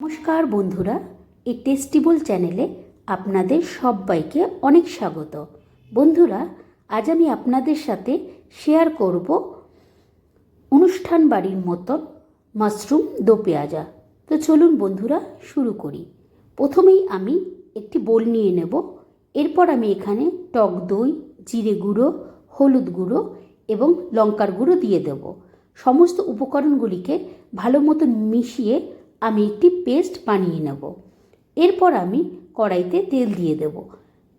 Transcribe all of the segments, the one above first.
নমস্কার বন্ধুরা, এই টেস্টিবল চ্যানেলে আপনাদের সবাইকে অনেক স্বাগত। বন্ধুরা, আজ আমি আপনাদের সাথে শেয়ার করব অনুষ্ঠান বাড়ির মতন মাশরুম দো পেঁয়াজা। তো চলুন বন্ধুরা, শুরু করি। প্রথমেই আমি একটি বোল নিয়ে নেব। এরপর আমি এখানে টক দই, জিরে গুঁড়ো, হলুদ গুঁড়ো এবং লঙ্কার গুঁড়ো দিয়ে দেব। সমস্ত উপকরণগুলিকে ভালো মতো মিশিয়ে আমি একটি পেস্ট বানিয়ে নেব। এরপর আমি কড়াইতে তেল দিয়ে দেব।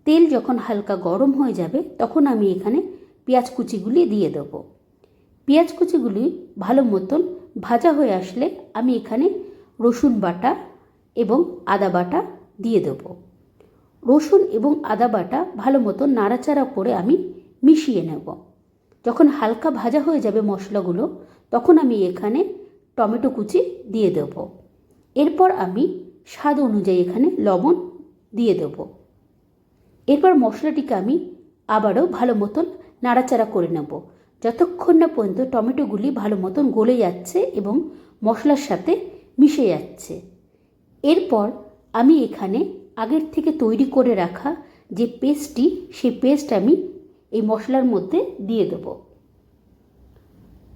তেল যখন হালকা গরম হয়ে যাবে, তখন আমি এখানে পেঁয়াজ কুচিগুলি দিয়ে দেব। পেঁয়াজ কুচিগুলি ভালো মতন ভাজা হয়ে আসলে আমি এখানে রসুন বাটা এবং আদা বাটা দিয়ে দেব। রসুন এবং আদা বাটা ভালো মতো নাড়াচাড়া করে আমি মিশিয়ে নেব। যখন হালকা ভাজা হয়ে যাবে মশলাগুলো, তখন আমি এখানে টমেটো কুচি দিয়ে দেব। এরপর আমি স্বাদ অনুযায়ী এখানে লবণ দিয়ে দেব। এরপর মশলাটিকে আমি আবারও ভালো মতন নাড়াচাড়া করে নেব। যতক্ষণ না পর্যন্ত টমেটোগুলি ভালো মতন গলে যাচ্ছে এবং মশলার সাথে মিশে যাচ্ছে। এরপর আমি এখানে আগের থেকে তৈরি করে রাখা যে পেস্টটি, সেই পেস্ট আমি এই মশলার মধ্যে দিয়ে দেব।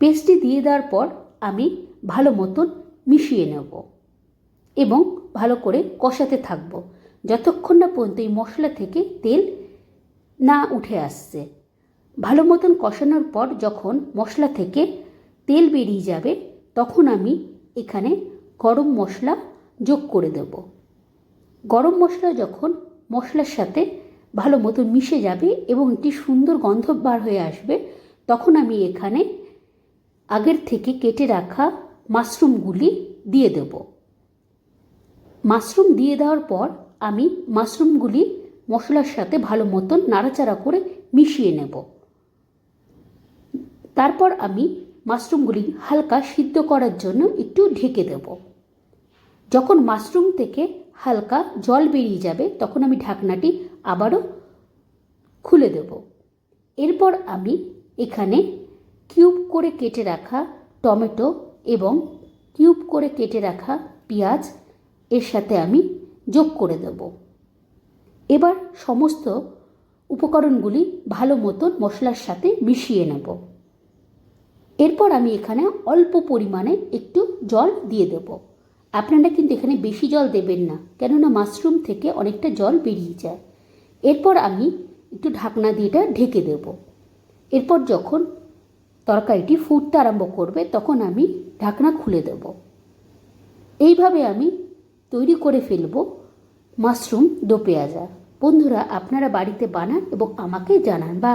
পেস্টটি দিয়ে দেওয়ার পর আমি ভালো মতন মিশিয়ে নেব। এবং ভালো করে কষাতে থাকব। যতক্ষণ না পর্যন্ত এই মশলা থেকে তেল না উঠে আসছে। ভালো মতন কষানোর পর যখন মশলা থেকে তেল বেরিয়ে যাবে, তখন আমি এখানে গরম মশলা যোগ করে দেব। গরম মশলা যখন মশলার সাথে ভালো মতন মিশে যাবে এবং একটি সুন্দর গন্ধ বার হয়ে আসবে, তখন আমি এখানে আগের থেকে কেটে রাখা মাশরুমগুলি দিয়ে দেব। মাশরুম দিয়ে দেওয়ার পর আমি মাশরুমগুলি মশলার সাথে ভালো মতন নাড়াচাড়া করে মিশিয়ে নেব। তারপর আমি মাশরুমগুলি হালকা সিদ্ধ করার জন্য একটু ঢেকে দেব। যখন মাশরুম থেকে হালকা জল বেরিয়ে যাবে, তখন আমি ঢাকনাটি আবারও খুলে দেব। এরপর আমি এখানে কিউব করে কেটে রাখা টমেটো এবং কিউব করে কেটে রাখা পেঁয়াজ এর সাথে আমি যোগ করে দেব। এবার সমস্ত উপকরণগুলি ভালো মতন মশলার সাথে মিশিয়ে নেব। এরপর আমি এখানে অল্প পরিমাণে একটু জল দিয়ে দেব। আপনারা কিন্তু এখানে বেশি জল দেবেন না, কেননা মাশরুম থেকে অনেকটা জল বেরিয়ে যায়। এরপর আমি একটু ঢাকনা দিয়ে এটা ঢেকে দেব। এরপর যখন তরকারিটি ফুটতে আরম্ভ করবে, তখন আমি ঢাকনা খুলে দেব। এইভাবে আমি তৈরি করে ফেলব মাশরুম দো পেঁয়াজা। বন্ধুরা আপনারা বাড়িতে বানান এবং আমাকে জানান। বা